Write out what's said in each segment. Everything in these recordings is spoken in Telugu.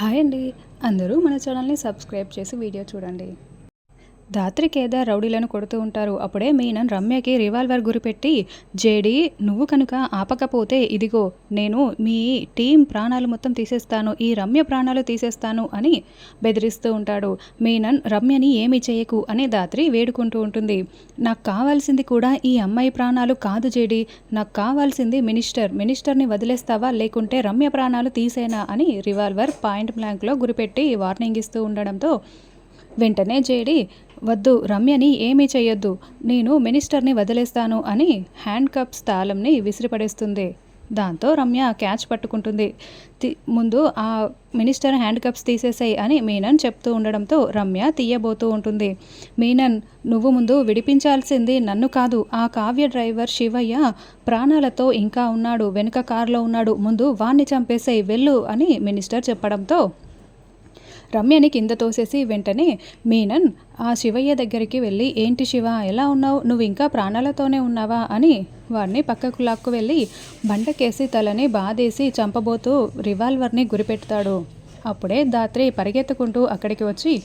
హాయ్ అండి. అందరూ మన ఛానల్ని సబ్స్క్రైబ్ చేసి వీడియో చూడండి. రాత్రి కేదార్ రౌడీలను కొడుతూ ఉంటారు. అప్పుడే మీనన్ రమ్యకి రివాల్వర్ గురిపెట్టి జేడి నువ్వు కనుక ఆపకపోతే ఇదిగో నేను మీ టీం ప్రాణాలు మొత్తం తీసేస్తాను ఈ రమ్య ప్రాణాలు తీసేస్తాను అని బెదిరిస్తూ ఉంటాడు. మీనన్ రమ్యని ఏమి చేయకు అని దాత్రి వేడుకుంటూ ఉంటుంది. నాకు కావాల్సింది కూడా ఈ అమ్మాయి ప్రాణాలు కాదు జేడి. నాకు కావాల్సింది మినిస్టర్. మినిస్టర్ని వదిలేస్తావా? లేకుంటే రమ్య ప్రాణాలు తీసేనా? అని రివాల్వర్ పాయింట్ బ్లాంక్లో గురిపెట్టి వార్నింగ్ ఇస్తూ ఉండడంతో వెంటనే జేడి వద్దు రమ్యని ఏమీ చేయొద్దు నేను మినిస్టర్ని వదిలేస్తాను అని హ్యాండ్ కప్స్ తాళంని విసిరిపడేస్తుంది. దాంతో రమ్య క్యాచ్ పట్టుకుంటుంది. తి- ముందు ఆ మినిస్టర్ హ్యాండ్ కప్స్ తీసేసాయి అని మీనన్ చెప్తూ ఉండడంతో రమ్య తీయబోతూ ఉంటుంది. మీనన్ నువ్వు ముందు విడిపించాల్సింది నన్ను కాదు. ఆ కావ్య డ్రైవర్ శివయ్య ప్రాణాలతో ఇంకా ఉన్నాడు వెనుక కారులో ఉన్నాడు. ముందు వాణ్ణి చంపేసేయి వెళ్ళు అని మినిస్టర్ చెప్పడంతో రమ్యని కింద తోసేసి వెంటనే మీనన్ ఆ శివయ్య దగ్గరికి వెళ్ళి ఏంటి శివ ఎలా ఉన్నావు? నువ్వు ఇంకా ప్రాణాలతోనే ఉన్నావా? అని వాడిని పక్కకు లాక్కు వెళ్ళి బండకేసి తలని బాధేసి చంపబోతూ రివాల్వర్ని గురిపెడతాడు. అప్పుడే దాత్రి పరిగెత్తుకుంటూ అక్కడికి వచ్చి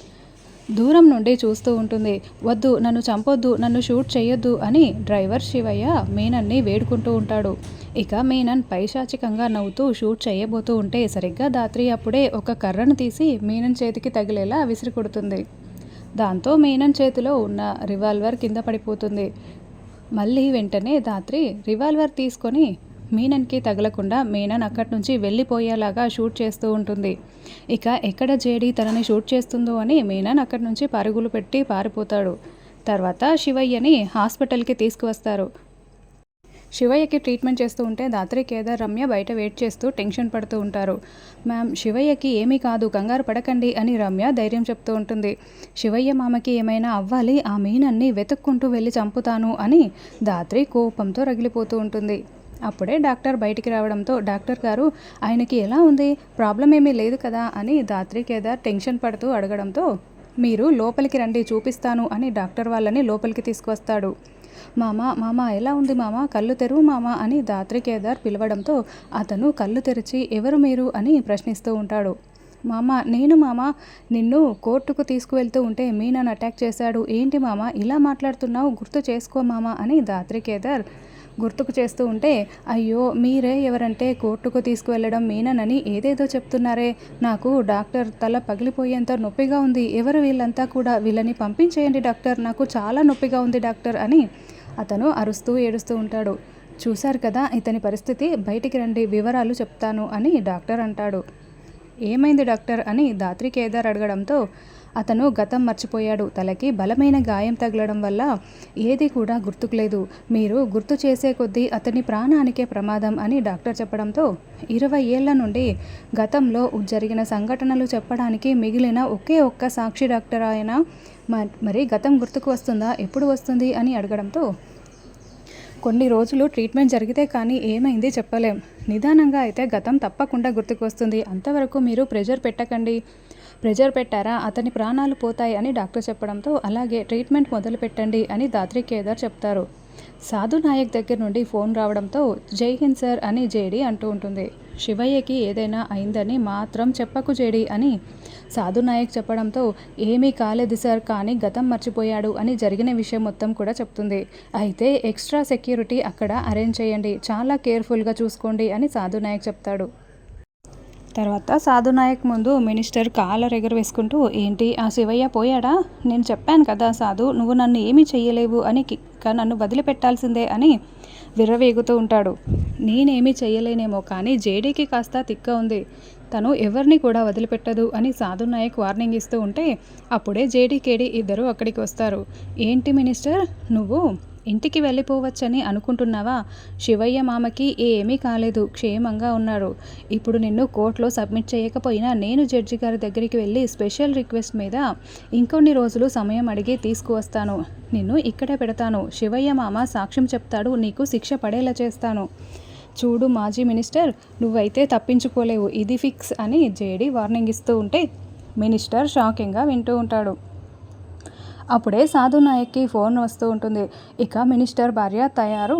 దూరం నుండి చూస్తూ ఉంటుంది. వద్దు నన్ను చంపొద్దు నన్ను షూట్ చేయొద్దు అని డ్రైవర్ శివయ్య మీనన్ని వేడుకుంటూ ఉంటాడు. ఇక మీనన్ పైశాచికంగా నవ్వుతూ షూట్ చేయబోతూ ఉంటే సరిగ్గా దాత్రి అప్పుడే ఒక కర్రను తీసి మీనన్ చేతికి తగిలేలా విసిరి కొడుతుంది. దాంతో మీనన్ చేతిలో ఉన్న రివాల్వర్ కింద పడిపోతుంది. మళ్ళీ వెంటనే దాత్రి రివాల్వర్ తీసుకొని మీనన్కి తగలకుండా మీనన్ అక్కడి నుంచి వెళ్ళిపోయేలాగా షూట్ చేస్తూ ఉంటుంది. ఇక ఎక్కడ జేడి తనని షూట్ చేస్తుందో అని మీనన్ అక్కడి నుంచి పరుగులు పెట్టి పారిపోతాడు. తర్వాత శివయ్యని హాస్పిటల్కి తీసుకువస్తారు. శివయ్యకి ట్రీట్మెంట్ చేస్తూ ఉంటే దాత్రి కేదార్ రమ్య బయట వెయిట్ చేస్తూ టెన్షన్ పడుతూ ఉంటారు. మ్యామ్ శివయ్యకి ఏమీ కాదు కంగారు పడకండి అని రమ్య ధైర్యం చెప్తూ ఉంటుంది. శివయ్య మామకి ఏమైనా అవ్వాలి ఆ మీనన్ని వెతుక్కుంటూ వెళ్ళి చంపుతాను అని దాత్రి కోపంతో రగిలిపోతూ ఉంటుంది. అప్పుడే డాక్టర్ బయటికి రావడంతో డాక్టర్ గారు ఆయనకి ఎలా ఉంది? ప్రాబ్లం ఏమీ లేదు కదా? అని దాత్రి కేదార్ టెన్షన్ పడుతూ అడగడంతో మీరు లోపలికి రండి చూపిస్తాను అని డాక్టర్ వాళ్ళని లోపలికి తీసుకువస్తాడు. మామ మామ ఎలా ఉంది మామ? కళ్ళు తెరువు మామ అని దాత్రి కేదార్ పిలవడంతో అతను కళ్ళు తెరిచి ఎవరు మీరు? అని ప్రశ్నిస్తూ ఉంటాడు. మామ నేను మామ. నిన్ను కోర్టుకు తీసుకువెళ్తూ ఉంటే మీ నన్ను అటాక్ చేశాడు. ఏంటి మామ? ఇలా మాట్లాడుతున్నావు? గుర్తు చేసుకో మామ అని దాత్రి కేదార్ గుర్తుకు చేస్తూ ఉంటే అయ్యో మీరే ఎవరంటే కోర్టుకు తీసుకువెళ్ళడం మీననని ఏదేదో చెప్తున్నారే. నాకు డాక్టర్ తల పగిలిపోయేంత నొప్పిగా ఉంది. ఎవరు వీళ్ళంతా కూడా వీళ్ళని పంపించేయండి డాక్టర్. నాకు చాలా నొప్పిగా ఉంది డాక్టర్ అని అతను అరుస్తూ ఏడుస్తూ ఉంటాడు. చూశారు కదా ఇతని పరిస్థితి. బయటికి రండి వివరాలు చెప్తాను అని డాక్టర్ అంటాడు. ఏమైంది డాక్టర్ అని దాత్రి కేదార్ అడగడంతో అతను గతం మర్చిపోయాడు. తలకి బలమైన గాయం తగలడం వల్ల ఏది కూడా గుర్తుకులేదు. మీరు గుర్తు చేసే కొద్దీ అతని ప్రాణానికే ప్రమాదం అని డాక్టర్ చెప్పడంతో ఇరవై ఏళ్ళ నుండి గతంలో జరిగిన సంఘటనలు చెప్పడానికి మిగిలిన ఒకే ఒక్క సాక్షి డాక్టర్ ఆయన మ- మరి గతం గుర్తుకు వస్తుందా? ఎప్పుడు వస్తుంది? అని అడగడంతో కొన్ని రోజులు ట్రీట్మెంట్ జరిగితే కానీ ఏమైంది చెప్పలేం. నిదానంగా అయితే గతం తప్పకుండా గుర్తుకు వస్తుంది. అంతవరకు మీరు ప్రెషర్ పెట్టకండి. ప్రెజర్ పెట్టారా? అతని ప్రాణాలు పోతాయి అని డాక్టర్ చెప్పడంతో అలాగే ట్రీట్మెంట్ మొదలు పెట్టండి అని దాత్రి కేదార్ చెప్తారు. సాధు నాయక్ దగ్గర నుండి ఫోన్ రావడంతో జై హింద్ సార్ అని జేడి అంటూ ఉంటుంది. శివయ్యకి ఏదైనా అయిందని మాత్రం చెప్పకు జేడి అని సాధు నాయక్ చెప్పడంతో ఏమీ కాలేదు సార్ కానీ గతం మర్చిపోయాడు అని జరిగిన విషయం మొత్తం కూడా చెప్తుంది. అయితే ఎక్స్ట్రా సెక్యూరిటీ అక్కడ అరేంజ్ చేయండి చాలా కేర్ఫుల్గా చూసుకోండి అని సాధు నాయక్ చెప్తాడు. తర్వాత సాధు నాయక్ ముందు మినిస్టర్ కాలర్ ఎగరవేసుకుంటూ ఏంటి ఆ శివయ్య పోయాడా? నేను చెప్పాను కదా సాధు నువ్వు నన్ను ఏమీ చెయ్యలేవు అని కి- నన్ను వదిలిపెట్టాల్సిందే అని విర్రవేగుతూ ఉంటాడు. నేనేమీ చెయ్యలేనేమో కానీ జేడీకి కాస్త తిక్క ఉంది. తను ఎవరిని కూడా వదిలిపెట్టదు అని సాధు నాయక్ వార్నింగ్ ఇస్తూ ఉంటే అప్పుడే జేడీ కేడీ ఇద్దరు అక్కడికి వస్తారు. ఏంటి మినిస్టర్ నువ్వు ఇంటికి వెళ్ళిపోవచ్చని అనుకుంటున్నావా? శివయ్య మామకి ఏమీ కాలేదు. క్షేమంగా ఉన్నారు. ఇప్పుడు నిన్ను కోర్టులో సబ్మిట్ చేయకపోయినా నేను జడ్జి గారి దగ్గరికి వెళ్ళి స్పెషల్ రిక్వెస్ట్ మీద ఇంకొన్ని రోజులు సమయం అడిగి తీసుకువస్తాను. నిన్ను ఇక్కడే పెడతాను. శివయ్య మామ సాక్ష్యం చెప్తాడు. నీకు శిక్ష పడేలా చేస్తాను. చూడు మాజీ మినిస్టర్ నువ్వైతే తప్పించుకోలేవు. ఇది ఫిక్స్ అని జేడీ వార్నింగ్ ఇస్తూ ఉంటే మినిస్టర్ షాకింగ్గా వింటూ ఉంటాడు. అప్పుడే సాధు నాయక్కి ఫోన్ వస్తూ ఉంటుంది. ఇక మినిస్టర్ భార్య తయారు.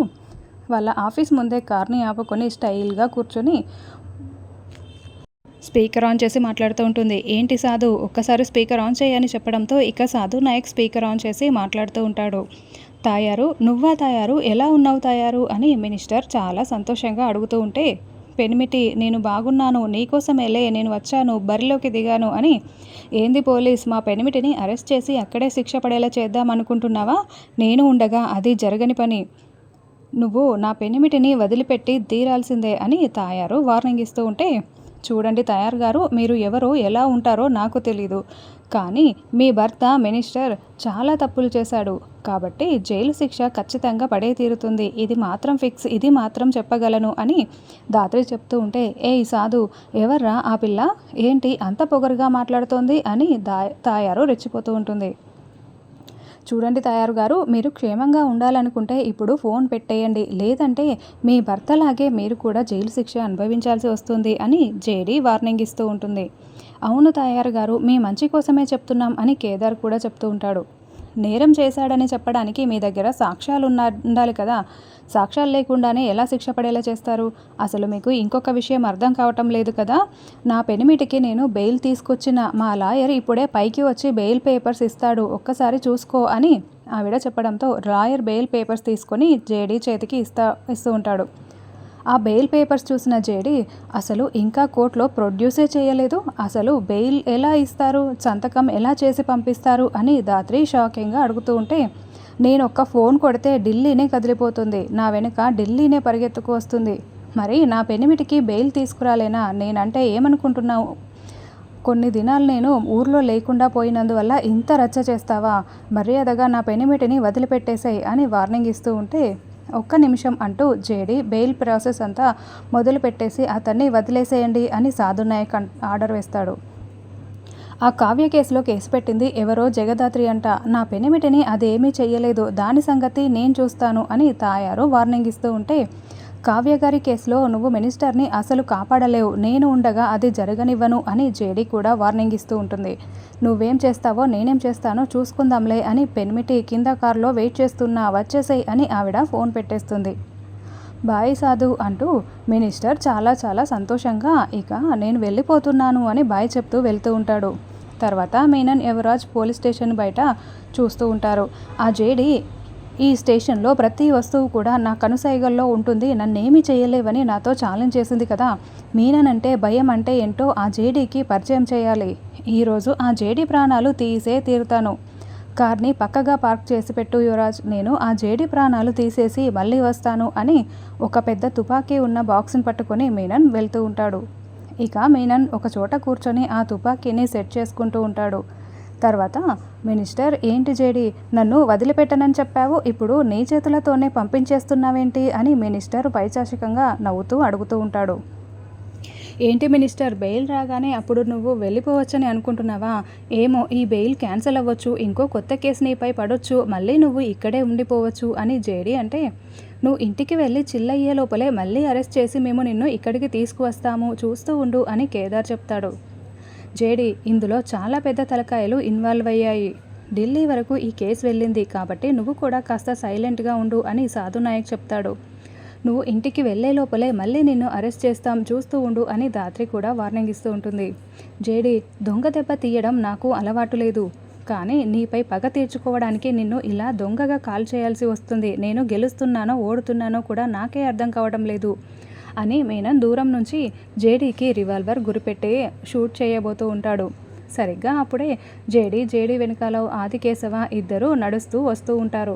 వాళ్ళ ఆఫీస్ ముందే కార్ని ఆపుకొని స్టైల్గా కూర్చొని స్పీకర్ ఆన్ చేసి మాట్లాడుతూ ఉంటుంది. ఏంటి సాధు ఒక్కసారి స్పీకర్ ఆన్ చేయని చెప్పడంతో ఇక సాధు నాయక్ స్పీకర్ ఆన్ చేసి మాట్లాడుతూ ఉంటాడు. తాయారు నువ్వా తాయారు? ఎలా ఉన్నావు తాయారు? అని మినిస్టర్ చాలా సంతోషంగా అడుగుతూ ఉంటే పెనిమిటి నేను బాగున్నాను నీకోసమేలే నేను వచ్చాను బరిలోకి దిగాను అని. ఏంది పోలీస్ మా పెనిమిటిని అరెస్ట్ చేసి అక్కడే శిక్ష పడేలా చేద్దాం అనుకుంటున్నావా? నేను ఉండగా అది జరగని పని. నువ్వు నా పెనిమిటిని వదిలిపెట్టి తీరాల్సిందే అని తాయారు వార్నింగ్ ఇస్తూ ఉంటే చూడండి తయారు గారు మీరు ఎవరు ఎలా ఉంటారో నాకు తెలీదు. కానీ మీ భర్త మినిస్టర్ చాలా తప్పులు చేశాడు. కాబట్టి జైలు శిక్ష ఖచ్చితంగా పడే తీరుతుంది. ఇది మాత్రం ఫిక్స్ ఇది మాత్రం చెప్పగలను అని దాత్రి చెప్తూ ఉంటే ఏ సాధు ఎవర్రా ఆ పిల్ల? ఏంటి అంత పొగరుగా మాట్లాడుతోంది? అని దా తాయారు రెచ్చిపోతూ ఉంటుంది. చూడండి తయారు గారు మీరు క్షేమంగా ఉండాలనుకుంటే ఇప్పుడు ఫోన్ పెట్టేయండి. లేదంటే మీ భర్తలాగే మీరు కూడా జైలు శిక్ష అనుభవించాల్సి వస్తుంది అని జేడీ వార్నింగ్ ఇస్తూ ఉంటుంది. అవును తయారు గారు మీ మంచి కోసమే చెప్తున్నాం అని కేదార్ కూడా చెప్తూ ఉంటాడు. నేరం చేశాడని చెప్పడానికి మీ దగ్గర సాక్ష్యాలు ఉన్న ఉండాలి కదా. సాక్ష్యాలు లేకుండానే ఎలా శిక్ష పడేలా చేస్తారు? అసలు మీకు ఇంకొక విషయం అర్థం కావటం లేదు కదా. నా పెనిమిటికి నేను బెయిల్ తీసుకొచ్చిన మా లాయర్ ఇప్పుడే పైకి వచ్చి బెయిల్ పేపర్స్ ఇస్తాడు ఒక్కసారి చూసుకో అని ఆవిడ చెప్పడంతో లాయర్ బెయిల్ పేపర్స్ తీసుకొని జేడీ చేతికి ఇస్తా ఇస్తూ ఉంటాడు. ఆ బెయిల్ పేపర్స్ చూసిన జేడి అసలు ఇంకా కోర్టులో ప్రొడ్యూసే చేయలేదు? అసలు బెయిల్ ఎలా ఇస్తారు? సంతకం ఎలా చేసి పంపిస్తారు? అని దాత్రి షాకింగ్గా అడుగుతూ ఉంటే నేను ఒక్క ఫోన్ కొడితే ఢిల్లీనే కదిలిపోతుంది. నా వెనుక ఢిల్లీనే పరిగెత్తుకు వస్తుంది. మరి నా పెనిమిటికి బెయిల్ తీసుకురాలేనా? నేనంటే ఏమనుకుంటున్నావు? కొన్ని దినాలు నేను ఊర్లో లేకుండా పోయినందువల్ల ఇంత రచ్చ చేస్తావా? మర్యాదగా నా పెనిమిటిని వదిలిపెట్టేశాయి అని వార్నింగ్ ఇస్తూ ఉంటే ఒక్క నిమిషం అంటూ జేడి బెయిల్ ప్రాసెస్ అంతా మొదలు పెట్టేసి అతన్ని వదిలేసేయండి అని సాధునాయక్ ఆర్డర్ వేస్తాడు. ఆ కావ్య కేసులో కేసు పెట్టింది ఎవరో జగదాత్రి అంట. నా పెనిమిటిని అదేమీ చెయ్యలేదు. దాని సంగతి నేను చూస్తాను అని తాయారు వార్నింగ్ ఇస్తూ ఉంటే కావ్య గారి కేసులో నువ్వు మినిస్టర్ని అసలు కాపాడలేవు నేను ఉండగా అది జరగనివ్వను అని జేడీ కూడా వార్నింగ్ ఇస్తూ ఉంటుంది. నువ్వేం చేస్తావో నేనేం చేస్తానో చూసుకుందాంలే అని పెన్మిటి కింద కారులో వెయిట్ చేస్తున్నా వచ్చేసేయ్ అని ఆవిడ ఫోన్ పెట్టేస్తుంది. బాయ్ సాధు అంటూ మినిస్టర్ చాలా చాలా సంతోషంగా ఇక నేను వెళ్ళిపోతున్నాను అని బాయ్ చెప్తూ వెళ్తూ ఉంటాడు. తర్వాత మీనన్ యువరాజ్ పోలీస్ స్టేషన్ బయట చూస్తూ ఉంటారు. ఆ జేడీ ఈ స్టేషన్లో ప్రతి వస్తువు కూడా నా కనుసైగల్లో ఉంటుంది. నన్నేమీ చేయలేవని నాతో ఛాలెంజ్ చేసింది కదా. మీనన్ అంటే భయం అంటే ఏంటో ఆ జేడీకి పరిచయం చేయాలి. ఈరోజు ఆ జేడీ ప్రాణాలు తీసే తీరుతాను. కార్ని పక్కగా పార్క్ చేసి పెట్టు యువరాజ్. నేను ఆ జేడి ప్రాణాలు తీసేసి మళ్ళీ వస్తాను అని ఒక పెద్ద తుపాకీ ఉన్న బాక్స్ని పట్టుకొని మీనన్ వెళ్తూ ఉంటాడు. ఇక మీనన్ ఒక చోట కూర్చొని ఆ తుపాకీని సెట్ చేసుకుంటూ ఉంటాడు. తర్వాత మినిస్టర్ ఏంటి జేడి? నన్ను వదిలిపెట్టనని చెప్పావు. ఇప్పుడు నీ చేతులతోనే పంపించేస్తున్నావేంటి? అని మినిస్టర్ పైచాషికంగా నవ్వుతూ అడుగుతూ ఉంటాడు. ఏంటి మినిస్టర్? బెయిల్ రాగానే అప్పుడు నువ్వు వెళ్ళిపోవచ్చని అనుకుంటున్నావా? ఏమో ఈ బెయిల్ క్యాన్సిల్ అవ్వచ్చు. ఇంకో కొత్త కేసు నీపై పడవచ్చు మళ్ళీ నువ్వు ఇక్కడే ఉండిపోవచ్చు అని జేడి అంటే నువ్వు ఇంటికి వెళ్ళి చిల్లయ్యే లోపలే మళ్ళీ అరెస్ట్ చేసి మేము నిన్ను ఇక్కడికి తీసుకువస్తాము. చూస్తూ ఉండు అని కేదార్ చెప్తాడు. జేడీ ఇందులో చాలా పెద్ద తలకాయలు ఇన్వాల్వ్ అయ్యాయి. ఢిల్లీ వరకు ఈ కేసు వెళ్ళింది కాబట్టి నువ్వు కూడా కాస్త సైలెంట్గా ఉండు అని సాధు నాయక్ చెప్తాడు. నువ్వు ఇంటికి వెళ్ళే లోపలే మళ్ళీ నిన్ను అరెస్ట్ చేస్తాం చూస్తూ ఉండు అని దాత్రి కూడా వార్నింగ్ ఇస్తూ ఉంటుంది. జేడి దొంగ దెబ్బ తీయడం నాకు అలవాటు లేదు. కానీ నీపై పగ తీర్చుకోవడానికి నిన్ను ఇలా దొంగగా కాల్ చేయాల్సి వస్తుంది. నేను గెలుస్తున్నానో ఓడుతున్నానో కూడా నాకే అర్థం కావడం లేదు. అని మీనన్ దూరం నుంచి జేడీకి రివాల్వర్ గురిపెట్టి షూట్ చేయబోతూ ఉంటాడు. సరిగ్గా అప్పుడే జేడి జేడి వెనకాల ఆదికేశవ ఇద్దరు నడుస్తూ వస్తూ ఉంటారు.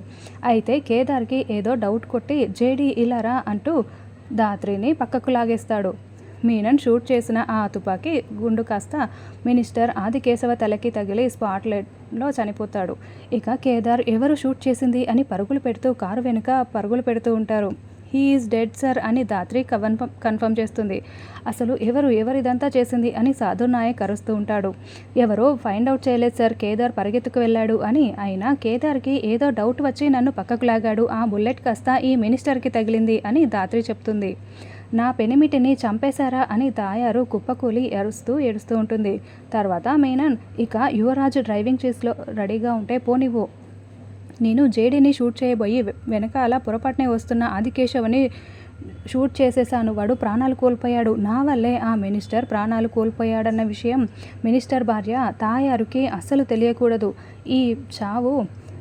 అయితే కేదార్కి ఏదో డౌట్ కొట్టి జేడి ఇలారా అంటూ దాత్రిని పక్కకు లాగేస్తాడు. మీనన్ షూట్ చేసిన ఆ తుపాకీ గుండు కాస్త మినిస్టర్ ఆదికేశవ తలకి తగిలి స్పాట్లైట్లో చనిపోతాడు. ఇక కేదార్ ఎవరు షూట్ చేసింది అని పరుగులు పెడుతూ కారు వెనుక పరుగులు పెడుతూ ఉంటారు. హీఈస్ డెడ్ సర్ అని దాత్రి కన్ఫర్మ్ కన్ఫర్మ్ చేస్తుంది. అసలు ఎవరు ఎవరు ఇదంతా చేసింది అని సాధు నాయక్ అరుస్తూ ఉంటాడు. ఎవరో ఫైండ్ అవుట్ చేయలేదు సార్ కేదార్ పరిగెత్తుకు వెళ్ళాడు అని. అయినా కేదార్కి ఏదో డౌట్ వచ్చి నన్ను పక్కకు లాగాడు. ఆ బుల్లెట్ కాస్త ఈ మినిస్టర్కి తగిలింది అని దాత్రి చెప్తుంది. నా పెనిమిటిని చంపేశారా అని తాయారు కుప్పకూలి అరుస్తూ ఏడుస్తూ ఉంటుంది. తర్వాత మేనన్ ఇక యువరాజు డ్రైవింగ్ చేస్లో రెడీగా ఉంటే పోనివ్వు నేను జేడీని షూట్ చేయబోయి వెనకాల పొరపాటునే వస్తున్న ఆదికేశవని షూట్ చేసేసాను వాడు ప్రాణాలు కోల్పోయాడు. నా వల్లే ఆ మినిస్టర్ ప్రాణాలు కోల్పోయాడన్న విషయం మినిస్టర్ భార్య తాయారుకి అస్సలు తెలియకూడదు. ఈ చావు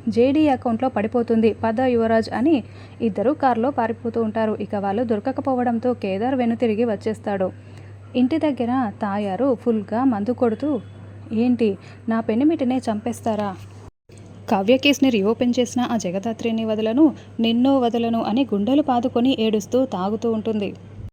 జేడీ అకౌంట్లో పడిపోతుంది. పద యువరాజ్ అని ఇద్దరు కారులో పారిపోతూ ఉంటారు. ఇక వాళ్ళు దొరకకపోవడంతో కేదార్ వెనుతిరిగి వచ్చేస్తాడు. ఇంటి దగ్గర తాయారు ఫుల్గా మందు కొడుతూ ఏంటి నా పెనిమిటినే చంపేస్తారా? కావ్య కేసుని రీఓపెన్ చేసిన ఆ జగదాత్రిని వదలను నిన్నో వదలను అని గుండెలు పాదుకొని ఏడుస్తూ తాగుతూ ఉంటుంది.